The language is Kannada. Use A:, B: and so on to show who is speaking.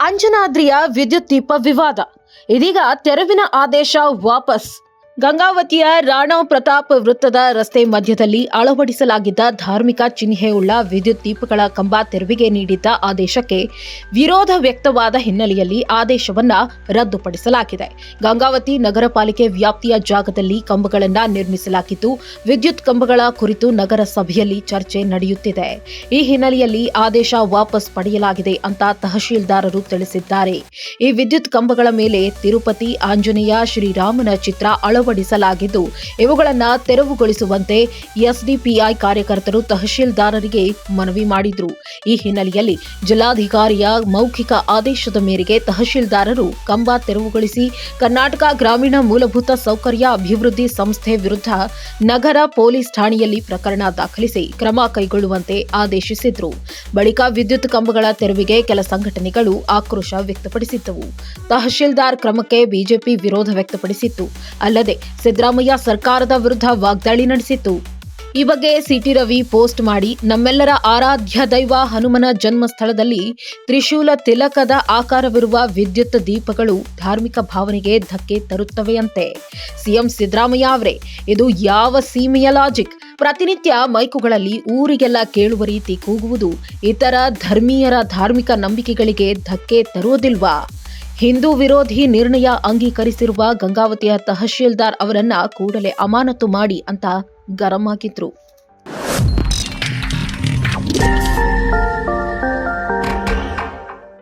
A: ಅಂಜನಾದ್ರಿಯ ವಿದ್ಯುತ್ ದೀಪ ವಿವಾದ. ಇದೀಗ ತೆರವಿನ ಆದೇಶ ವಾಪಸ್. ಗಂಗಾವತಿಯ ರಾಣಾ ಪ್ರತಾಪ್ ವೃತ್ತದ ರಸ್ತೆ ಮಧ್ಯದಲ್ಲಿ ಅಳವಡಿಸಲಾಗಿದ್ದ ಧಾರ್ಮಿಕ ಚಿಹ್ನೆಯುಳ್ಳ ವಿದ್ಯುತ್ ದೀಪಗಳ ಕಂಬ ತೆರವಿಗೆ ನೀಡಿದ್ದ ಆದೇಶಕ್ಕೆ ವಿರೋಧ ವ್ಯಕ್ತವಾದ ಹಿನ್ನೆಲೆಯಲ್ಲಿ ಆದೇಶವನ್ನು ರದ್ದುಪಡಿಸಲಾಗಿದೆ. ಗಂಗಾವತಿ ನಗರ ಪಾಲಿಕೆ ವ್ಯಾಪ್ತಿಯ ಜಾಗದಲ್ಲಿ ಕಂಬಗಳನ್ನು ನಿರ್ಮಿಸಲಾಗಿದ್ದು, ವಿದ್ಯುತ್ ಕಂಬಗಳ ಕುರಿತು ನಗರಸಭೆಯಲ್ಲಿ ಚರ್ಚೆ ನಡೆಯುತ್ತಿದೆ. ಈ ಹಿನ್ನೆಲೆಯಲ್ಲಿ ಆದೇಶ ವಾಪಸ್ ಪಡೆಯಲಾಗಿದೆ ಅಂತ ತಹಶೀಲ್ದಾರರು ತಿಳಿಸಿದ್ದಾರೆ. ಈ ವಿದ್ಯುತ್ ಕಂಬಗಳ ಮೇಲೆ ತಿರುಪತಿ, ಆಂಜನೇಯ, ಶ್ರೀರಾಮನ ಚಿತ್ರ ಅಳವಡಿಸಲಾಗಿದ್ದು, ಇವುಗಳನ್ನು ತೆರವುಗೊಳಿಸುವಂತೆ ಎಸ್ಡಿಪಿಐ ಕಾರ್ಯಕರ್ತರು ತಹಶೀಲ್ದಾರರಿಗೆ ಮನವಿ ಮಾಡಿದ್ರು. ಈ ಹಿನ್ನೆಲೆಯಲ್ಲಿ ಜಿಲ್ಲಾಧಿಕಾರಿಯ ಮೌಖಿಕ ಆದೇಶದ ಮೇರೆಗೆ ತಹಶೀಲ್ದಾರರು ಕಂಬ ತೆರವುಗೊಳಿಸಿ, ಕರ್ನಾಟಕ ಗ್ರಾಮೀಣ ಮೂಲಭೂತ ಸೌಕರ್ಯ ಅಭಿವೃದ್ಧಿ ಸಂಸ್ಥೆ ವಿರುದ್ಧ ನಗರ ಪೊಲೀಸ್ ಠಾಣೆಯಲ್ಲಿ ಪ್ರಕರಣ ದಾಖಲಿಸಿ ಕ್ರಮ ಕೈಗೊಳ್ಳುವಂತೆ ಆದೇಶಿಸಿದ್ರು. ಬಳಿಕ ವಿದ್ಯುತ್ ಕಂಬಗಳ ತೆರವಿಗೆ ಕೆಲ ಸಂಘಟನೆಗಳು ಆಕ್ರೋಶ ವ್ಯಕ್ತಪಡಿಸಿದ್ದವು. ತಹಶೀಲ್ದಾರ್ ಕ್ರಮಕ್ಕೆ ಬಿಜೆಪಿ ವಿರೋಧ ವ್ಯಕ್ತಪಡಿಸಿತ್ತು. ಅಲ್ಲದೆ ಸಿದ್ದರಾಮಯ್ಯ ಸರ್ಕಾರದ ವಿರುದ್ಧ ವಾಗ್ದಾಳಿ ನಡೆಸಿತ್ತು. ಈ ಬಗ್ಗೆ ಸಿಟಿ ರವಿ ಪೋಸ್ಟ್ ಮಾಡಿ, ನಮ್ಮೆಲ್ಲರ ಆರಾಧ್ಯ ದೈವ ಹನುಮನ ಜನ್ಮಸ್ಥಳದಲ್ಲಿ ತ್ರಿಶೂಲ ತಿಲಕದ ಆಕಾರವಿರುವ ವಿದ್ಯುತ್ ದೀಪಗಳು ಧಾರ್ಮಿಕ ಭಾವನೆಗೆ ಧಕ್ಕೆ ತರುತ್ತವೆಯಂತೆ. ಸಿಎಂ ಸಿದ್ದರಾಮಯ್ಯ ಅವರೇ, ಇದು ಯಾವ ಸೀಮೆಯ ಲಾಜಿಕ್? ಪ್ರತಿನಿತ್ಯ ಮೈಕುಗಳಲ್ಲಿ ಊರಿಗೆಲ್ಲ ಕೇಳುವ ರೀತಿ ಕೂಗುವುದು, ಇತರ ಧರ್ಮೀಯರ ಧಾರ್ಮಿಕ ನಂಬಿಕೆಗಳಿಗೆ ಧಕ್ಕೆ ತರುವುದಿಲ್ವಾ? ಹಿಂದೂ ವಿರೋಧಿ ನಿರ್ಣಯ ಅಂಗೀಕರಿಸಿರುವ ಗಂಗಾವತಿಯ ತಹಶೀಲ್ದಾರ್ ಅವರನ್ನ ಕೂಡಲೇ ಅಮಾನತು ಮಾಡಿ ಅಂತ ಗರಂ ಆಗಿದ್ರು.